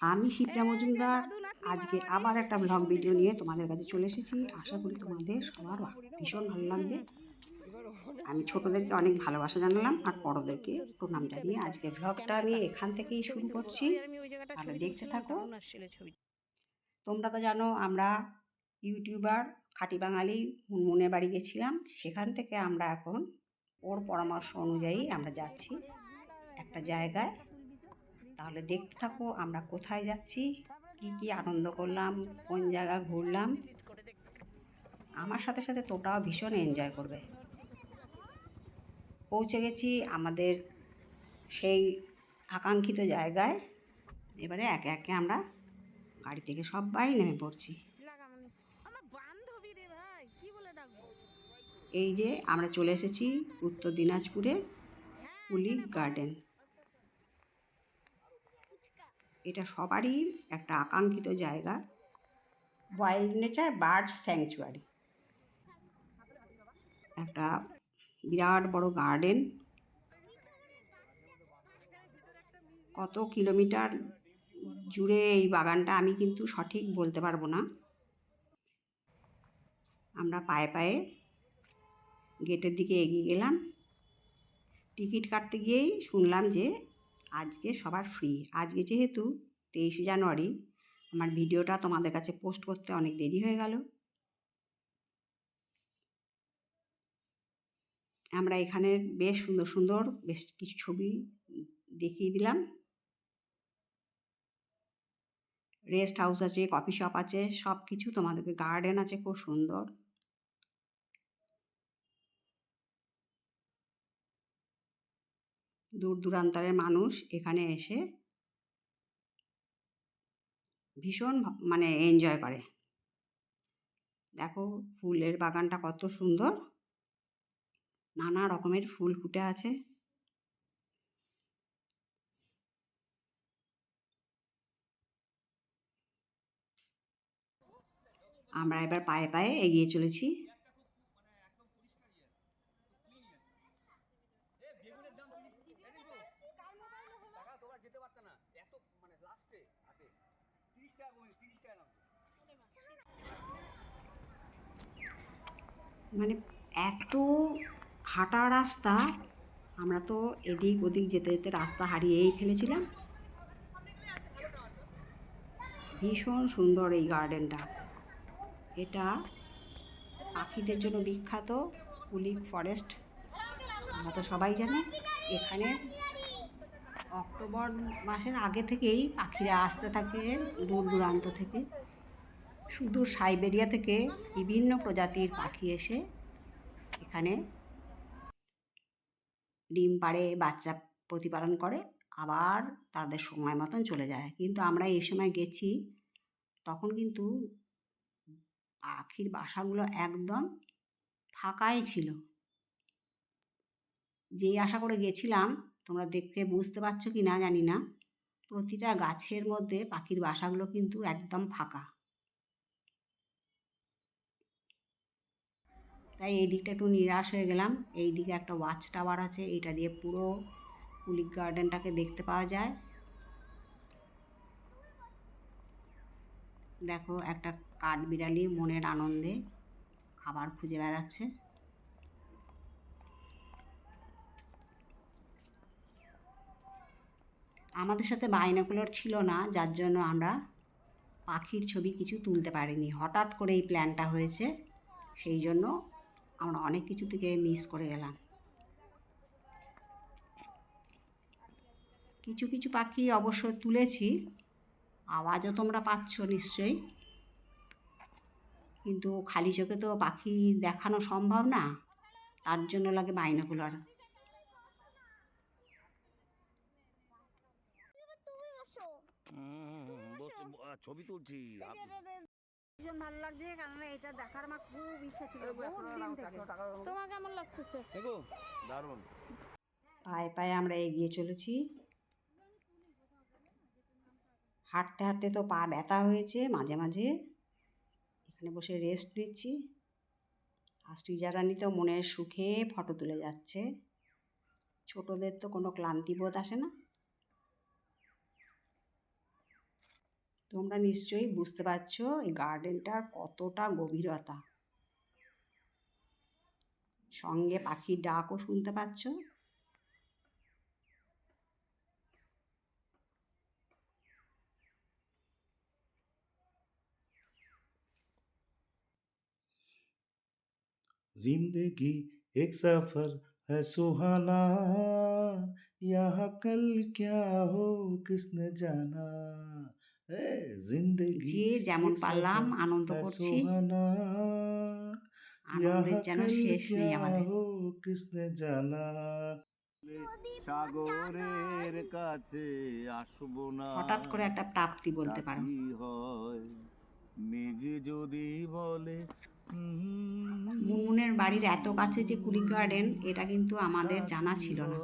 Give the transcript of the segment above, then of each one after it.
আমি শিপ্রা মজুমদার। আজকে আবার একটা ব্লগ ভিডিও নিয়ে তোমাদের কাছে চলে এসেছি। আশা করি তোমাদের সবার ভীষণ ভালো লাগবে। আমি ছোটদেরকে অনেক ভালোবাসা জানালাম আর বড়োদেরকে প্রণাম জানিয়ে আজকে ব্লগটা আমি এখান থেকেই শুরু করছি। তাহলে দেখতে থাকো। তোমরা তো জানো আমরা ইউটিউবার খাঁটি বাঙালি মুনমুনের বাড়ি গেছিলাম। সেখান থেকে আমরা এখন ওর পরামর্শ অনুযায়ী আমরা যাচ্ছি। একটা জায়গায় তাহলে দেখতে থাকো আমরা কোথায় যাচ্ছি কি কি আনন্দ করলাম কোন জায়গা ঘুরলাম। আমার সাথে সাথে তোটাও ভীষণ এনজয় করবে। পৌঁছে গেছি আমাদের সেই আকাঙ্ক্ষিত জায়গায়। এবারে একে একে আমরা গাড়ি থেকে সবাই নেমে পড়ছি। এই যে আমরা চলে এসেছি উত্তর দিনাজপুরে কুলি গার্ডেন। এটা সবারই একটা আকাঙ্ক্ষিত জায়গা। ওয়াইল্ড নেচার বার্ড স্যাংচুয়ারি একটা বিরাট বড় গার্ডেন কত কিলোমিটার জুড়ে এই বাগানটা আমি কিন্তু সঠিক বলতে পারব না। আমরা পায়ে পায়ে গেটের দিকে এগিয়ে গেলাম। টিকিট কাটতে গিয়েই শুনলাম যে আজকে সবার ফ্রি আজকে যেহেতু তেইশে জানুয়ারি, আমার ভিডিওটা তোমাদের কাছে পোস্ট করতে অনেক দেরি হয়ে গেল। আমরা এখানে বেশ সুন্দর সুন্দর বেশ কিছু ছবি দেখিয়ে দিলাম। রেস্ট হাউস আছে কফি শপ আছে সব কিছু তোমাদেরকে গার্ডেন আছে, খুব সুন্দর। দূর দূরান্তরের মানুষ এখানে এসে ভীষণ মানে এনজয় করে। দেখো ফুলের বাগানটা কত সুন্দর। নানা রকমের ফুল ফুটে আছে। আমরা এবার পায়ে পায়ে এগিয়ে চলেছি টাকা তোমরা যেতে পারতে না এত মানে লাস্টে তিরিশ টাকা কমে, তিরিশ টাকা নাম মানে এত হাঁটা রাস্তা, আমরা তো এদিক ওদিক যেতে যেতে রাস্তা হারিয়েই ফেলেছিলাম। ভীষণ সুন্দর এই গার্ডেনটা। এটা পাখিদের জন্য বিখ্যাত, কুলিক ফরেস্ট। আমরা তো সবাই জানি, এখানে অক্টোবর মাসের আগে থেকেই পাখিরা আসতে থাকে দূর দূরান্ত থেকে। শুধু সাইবেরিয়া থেকে বিভিন্ন প্রজাতির পাখি এসে এখানে ডিম পাড়ে, বাচ্চা প্রতিপালন করে, আবার তাদের সময় মতন চলে যায়। কিন্তু আমরা এই সময় গেছি, তখন কিন্তু পাখির বাসাগুলো একদম ফাঁকাই ছিল। যেই আশা করে গেছিলাম তোমরা দেখতে বুঝতে পারছ কি না জানি না। প্রতিটা গাছের মধ্যে পাখির বাসাগুলো কিন্তু একদম ফাঁকা। তাই এই দিকটা একটু নিরাশ হয়ে গেলাম। এই দিকে একটা ওয়াচ টাওয়ার আছে এটা দিয়ে পুরো কুলিক গার্ডেনটাকে দেখতে পাওয়া যায়। দেখো একটা কাঠবিড়ালি মনের আনন্দে খাবার খুঁজে বেড়াচ্ছে। আমাদের সাথে বাইনাকুলার ছিল না, যার জন্য আমরা পাখির ছবি কিছু তুলতে পারিনি। হঠাৎ করে এই প্ল্যানটা হয়েছে, সেই জন্য আমরা অনেক কিছু থেকে মিস করে গেলাম। কিছু কিছু পাখি অবশ্য তুলেছি, আওয়াজও তোমরা পাচ্ছ নিশ্চয়ই। কিন্তু খালি চোখে তো পাখি দেখানো সম্ভব না, তার জন্য লাগে বাইনাকুলার। ছবি তুলছি ভীষণ ভালো লাগছে কারণ এটা দেখার আমার খুব ইচ্ছা ছিল বহুত দিন থেকে। তোমার কেমন লাগতেছে? দেখো দারুণ। পায়ে পায়ে আমরা এগিয়ে চলেছি। হাঁটতে হাঁটতে তো পা ব্যথা হয়েছে মাঝে মাঝে। এখানে বসে রেস্ট নিচ্ছি। আর শ্রীজারানি তো মনের সুখে ফটো তুলে যাচ্ছে। ছোটদের তো কোনো ক্লান্তি বোধ আসে না। তোমরা নিশ্চয়ই বুঝতে পারছো এই গার্ডেনটার কতটা গভীরতা সঙ্গে পাখির ডাকও শুনতে পাচ্ছ जिंदगी एक सफर है सुहाना यहाँ कल क्या हो किसने जाना ए जिंदगी হ্যাঁ, যে যেমন পারলাম আনন্দ করছি। আনন্দের যেন শেষ নেই আমাদের। কৃষ্ণে জানা। সাগরের কাছে আসব না। হঠাৎ করে একটা প্রাপ্তি বলতে পারো। মেঘে যদি বলে মুনমুনের বাড়ির এত কাছে যে কুলি গার্ডেন এটা কিন্তু আমাদের জানা ছিল না।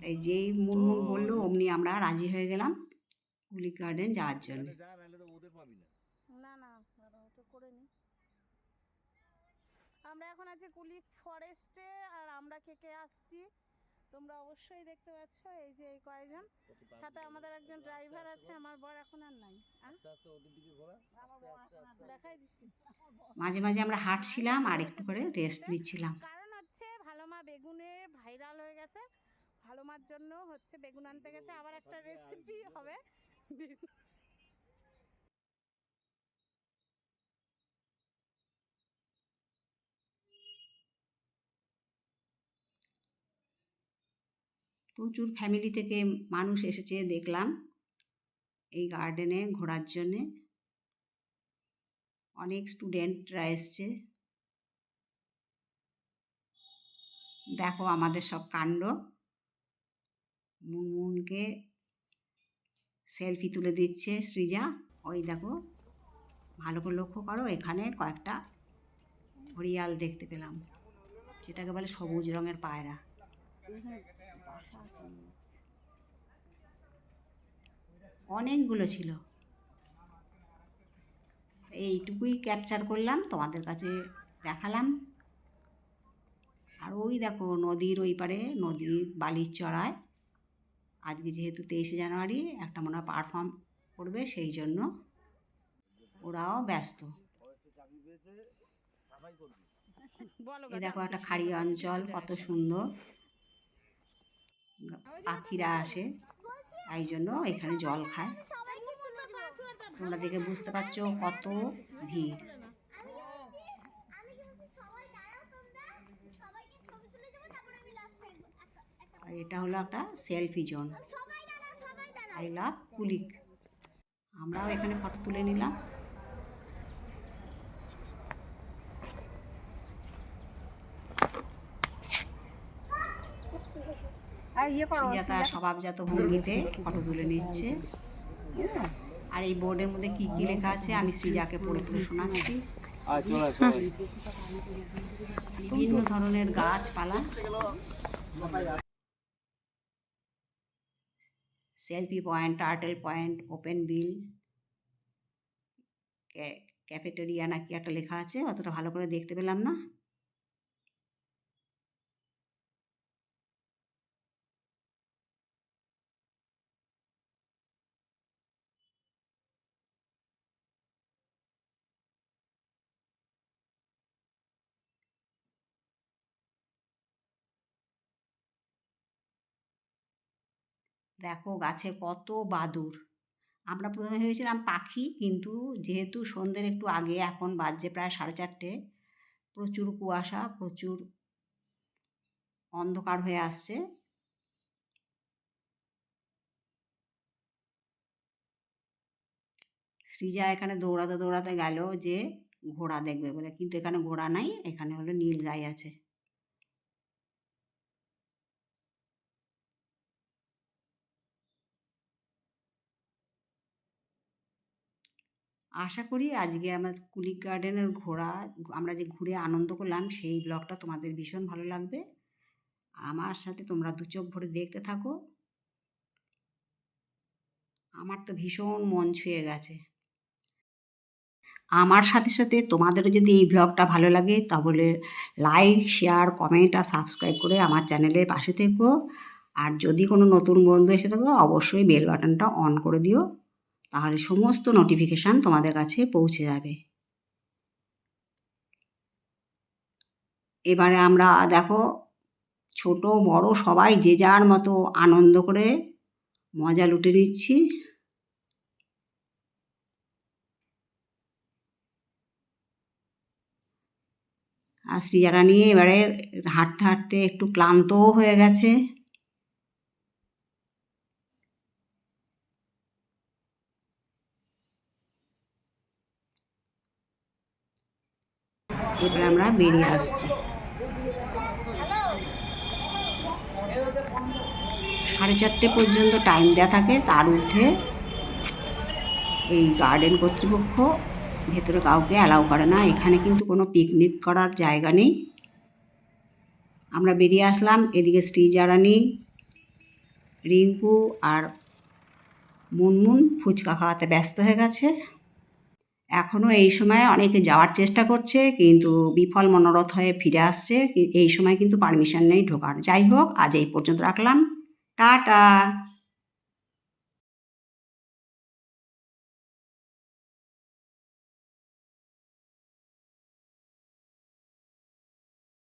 তাই যেই মুনমুন বলল অমনি আমরা রাজি হয়ে গেলাম। কুলি গার্ডেন যাওয়ার জন্য। না। না করে নি আমরা এখন আছি কুলিক ফরেস্টে আর আমরা কে কে আসছি তোমরা অবশ্যই দেখতে পাচ্ছ এই যে এই কয়েকজন। সাথে আমাদের একজন ড্রাইভার আছে আমার বর এখন আর নাই। দেখাই দিচ্ছি মাঝে মাঝে আমরা হাঁটছিলাম আর একটু করে রেস্ট নিচ্ছিলাম। কারণ হচ্ছে ভালো মা বেগুনে ভাইরাল হয়ে গেছে। ভালো মার জন্য হচ্ছে বেগুন আনতে গেছে। আবার একটা রেসিপি হবে। প্রচুর ফ্যামিলি থেকে মানুষ এসেছে, দেখলাম। এই গার্ডেনে ঘোরার জন্যে। অনেক স্টুডেন্টরা এসছে। দেখো আমাদের সব কাণ্ড। মুনমুনকে সেলফি তুলে দিচ্ছে সৃজা ওই দেখো, ভালো করে লক্ষ্য করো, এখানে কয়েকটা হরিয়াল দেখতে পেলাম, যেটাকে বলে সবুজ রঙের পায়রা। অনেকগুলো ছিল। এইটুকুই ক্যাপচার করলাম, তোমাদের কাছে দেখালাম। আর ওই দেখো নদীর ওই পারে নদী বালির চড়ায়। আজকে যেহেতু তেইশে জানুয়ারি একটা মনে হয় পারফর্ম করবে সেই জন্য ওরাও ব্যস্ত। এ দেখো একটা খাড়ি অঞ্চল কত সুন্দর। পাখিরা আসে তাই জন্য এখানে জল খায়। তোমরা দেখে বুঝতে পারছ কত ভিড়। আর এটা হলো একটা selfie zone. I love Kulik আমরাও এখানে ফটো তুলে নিলাম। সুজাতা স্বভাবজাত ভঙ্গিতে ফটো তুলে নিচ্ছে। আর এই বোর্ডের মধ্যে কি কি লেখা আছে আমি সৃজাকে পড়ে পড়ে শোনাচ্ছি। আয় চল আয় বিভিন্ন ধরনের গাছপালা। Selfie point turtle point open bill cafeteria নাকি একটা লেখা আছে, অতটা ভালো করে দেখতে পেলাম না। দেখো গাছে কত বাদুর। আমরা প্রথমে ভেবেছিলাম পাখি, কিন্তু যেহেতু সন্ধ্যের একটু আগে, এখন বাজছে প্রায় সাড়ে চারটে, প্রচুর কুয়াশা, প্রচুর অন্ধকার হয়ে আসছে। সৃজা এখানে দৌড়াতে দৌড়াতে গেল যে ঘোড়া দেখবে বলে, কিন্তু এখানে ঘোড়া নাই, এখানে হলো নীল গাই আছে। আশা করি আজকে আমার কুলিক গার্ডেনের ঘোরা আমরা যে ঘুরে আনন্দ করলাম, সেই ব্লগটা তোমাদের ভীষণ ভালো লাগবে। আমার সাথে তোমরা দু চোখ ভরে দেখতে থাকো। আমার তো ভীষণ মন ছুঁয়ে গেছে। আমার সাথে সাথে তোমাদেরও যদি এই ব্লগটা ভালো লাগে, তাহলে লাইক, শেয়ার, কমেন্ট আর সাবস্ক্রাইব করে আমার চ্যানেলের পাশে থেকো। আর যদি কোনো নতুন বন্ধু এসে থাকো, অবশ্যই বেল বাটনটা অন করে দিও। তাহলে সমস্ত নোটিফিকেশান তোমাদের কাছে পৌঁছে যাবে। এবারে আমরা দেখো, ছোট, বড়, সবাই যে যার মতো আনন্দ করে মজা লুটে নিচ্ছি। আর শ্রীজারা নিয়ে এবারে হাঁটতে হাঁটতে একটু ক্লান্তও হয়ে গেছে এবারে আমরা বেরিয়ে আসছে। সাড়ে চারটে পর্যন্ত টাইম দেওয়া থাকে, তার ঊর্ধ্বে এই গার্ডেন কর্তৃপক্ষ ভেতরে কাউকে অ্যালাউ করে না। এখানে কিন্তু কোনো পিকনিক করার জায়গা নেই। আমরা বেরিয়ে আসলাম, এদিকে শ্রীজারানি, রিঙ্কু আর মুনমুন ফুচকা খাওয়াতে ব্যস্ত হয়ে গেছে। এখনও এই সময় অনেকে যাওয়ার চেষ্টা করছে, কিন্তু বিফল মনোরথ হয়ে ফিরে আসছে। এই সময় কিন্তু পারমিশন নেই ঢোকার। যাই হোক, আজ এই পর্যন্ত রাখলাম। টাটা!